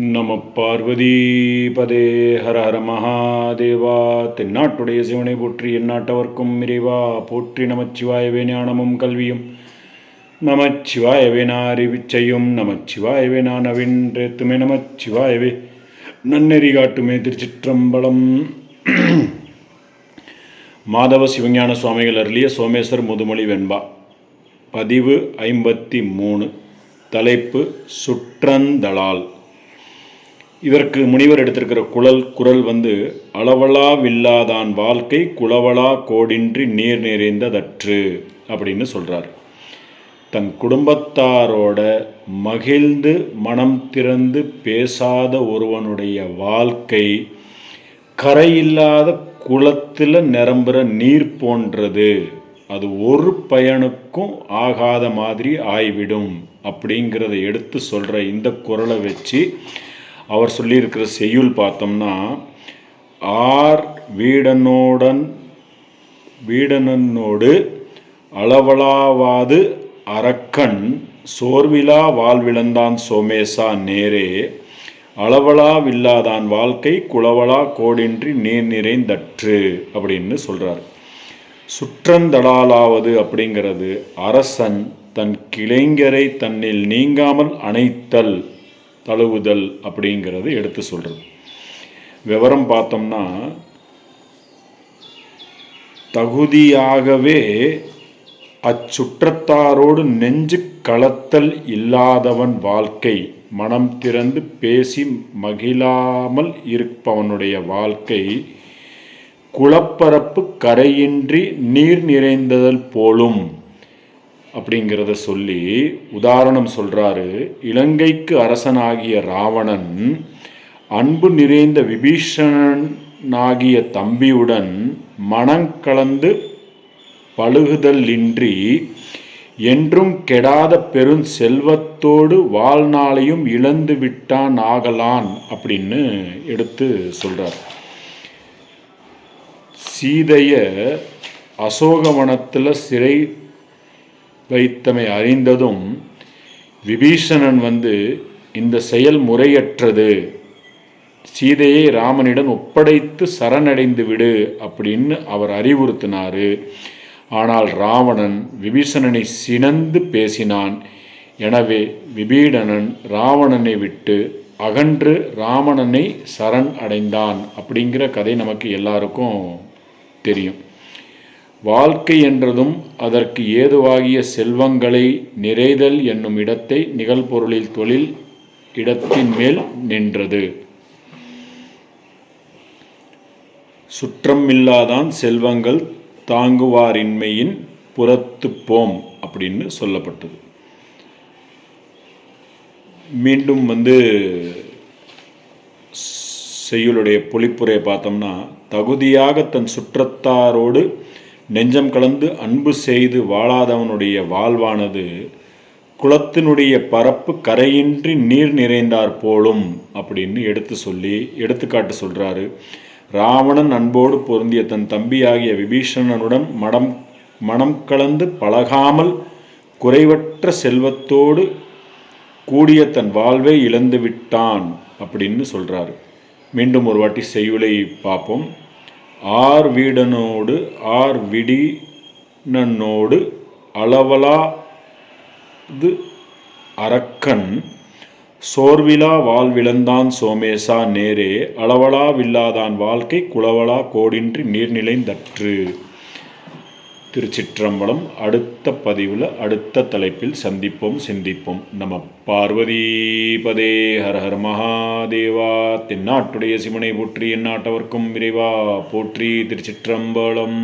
நம பார்வதி பதே ஹர ஹர மகாதேவா. தென்னாட்டுடைய சிவனை போற்றி எந்நாட்டவர்க்கும் இறைவா. போற்றி நமச்சிவாயவே ஞானமும் கல்வியும். நமச்சிவாயவே நாரிவிச்சையும். நமச்சிவாயவே நான் அவின்றேத்துமே நமச்சிவாயவே நன்னெறி காட்டுமே திருச்சிற்றம்பலம். மாதவ சிவஞான சுவாமிகள் அருளிய சோமேஸ்வர் முதுமொழி வெண்பா. பதிவு ஐம்பத்தி மூணு. தலைப்பு சுற்றந்தளால் இதற்கு முனிவர் எடுத்திருக்கிற குழல் குரல் வந்து அளவலா வில்லாதான் வாழ்க்கை குளவலா கோடின்றி நீர் நிறைந்ததற்று அப்படின்னு சொல்கிறார் தன் குடும்பத்தாரோட மகிழ்ந்து மனம் திறந்து பேசாத ஒருவனுடைய வாழ்க்கை கரையில்லாத குளத்தில் நிரம்புகிற நீர் போன்றது. அது ஒரு பயனுக்கும் ஆகாத மாதிரி ஆய்விடும் அப்படிங்கிறத எடுத்து சொல்கிற இந்த குரலை வச்சு அவர் சொல்லியிருக்கிற செய்யுள் பார்த்தோம்னா ஆர் வீடனோடன் வீடனோடு அளவலாவாது அரக்கன் சோர்விலா வாழ்விழந்தான் சோமேசா நேரே. அளவலாவில்லாதான் வாழ்க்கை குளவலா கோடின்றி நீர் நிறைந்தற்று அப்படின்னு சொல்கிறார் சுற்றந்தடாலாவது அப்படிங்கிறது அரசன் தன் கிளைஞரை தன்னில் நீங்காமல் அணைத்தல் தழுவுதல் அப்படிங்கிறது எடுத்து சொல்கிறது விவரம் பார்த்தோம்னா தகுதியாகவே அச்சுற்றத்தாரோடு நெஞ்சு களத்தல் இல்லாதவன் வாழ்க்கை மனம் திறந்து பேசி மகிழாமல் இருப்பவனுடைய வாழ்க்கை குளப்பரப்பு கரையின்றி நீர் நிறைந்ததல் போலும். அப்படிங்கிறத சொல்லி உதாரணம் சொல்கிறாரு இலங்கைக்கு அரசனாகிய ராவணன் அன்பு நிறைந்த விபீஷணனாகிய தம்பியுடன் மனங்கலந்து பழுகுதல் இன்றி என்றும் கெடாத பெரும் செல்வத்தோடு வாழ்நாளையும் இழந்து விட்டான் ஆகலான் அப்படின்னு எடுத்து சொல்கிறார் சீதைய அசோகவனத்தில் சிறை வைத்தமை அறிந்ததும் விபீஷணன் வந்து இந்த செயல் முறையற்றது. சீதையை ராமனிடம் ஒப்படைத்து சரணடைந்து விடு அப்படின்னு அவர் அறிவுறுத்தினார். ஆனால் ராவணன் விபீஷணனை சினந்து பேசினான். எனவே விபீடனன் ராவணனை விட்டு அகன்று ராமணனை சரண் அடைந்தான் அப்படிங்கிற கதை நமக்கு எல்லாருக்கும் தெரியும். வாழ்க்கை என்றதும் அதற்கு ஏதுவாகிய செல்வங்களை நிறைதல் என்னும் இடத்தை நிகழ்பொருளில் தொழில் இடத்தின் மேல் நின்றது. சுற்றம் இல்லாதான் செல்வங்கள் தாங்குவாரின்மையின் புறத்து போம் அப்படின்னு சொல்லப்பட்டது. மீண்டும் வந்து செய்யுளுடைய பொழிப்புரையை பார்த்தோம்னா தகுதியாக தன் சுற்றத்தாரோடு நெஞ்சம் கலந்து அன்பு செய்து வாழாதவனுடைய வாழ்வானது குளத்தினுடைய பரப்பு கரையின்றி நீர் நிறைந்தார் போலும் அப்படின்னு எடுத்து சொல்லி எடுத்துக்காட்டு சொல்கிறாரு ராவணன் அன்போடு பொருந்திய தன் தம்பியாகிய விபீஷணனுடன் மடம் மனம் கலந்து பழகாமல் குறைவற்ற செல்வத்தோடு கூடிய தன் வாழ்வை இழந்து விட்டான் அப்படின்னு சொல்கிறாரு மீண்டும் ஒரு வாட்டி செய்யுளை பார்ப்போம். ஆர் வீடனோடு ஆர் விடினோடு அளவலாது அரக்கன். சோர்விலா வாழ்விழந்தான் சோமேசா நேரே அளவலாவில்லாதான் வாழ்க்கை குளவலா கோடின்றி நீர்நிலைந்தற்று. திருச்சிற்றம்பலம் அடுத்த பதிவில் அடுத்த தலைப்பில் சந்திப்போம் சிந்திப்போம். நம்ம பார்வதி பதே ஹர ஹர மகாதேவா. தென்னாட்டுடைய சிவனை போற்றி எந்நாட்டவர்க்கும் விரைவா போற்றி திருச்சிற்றம்பலம்.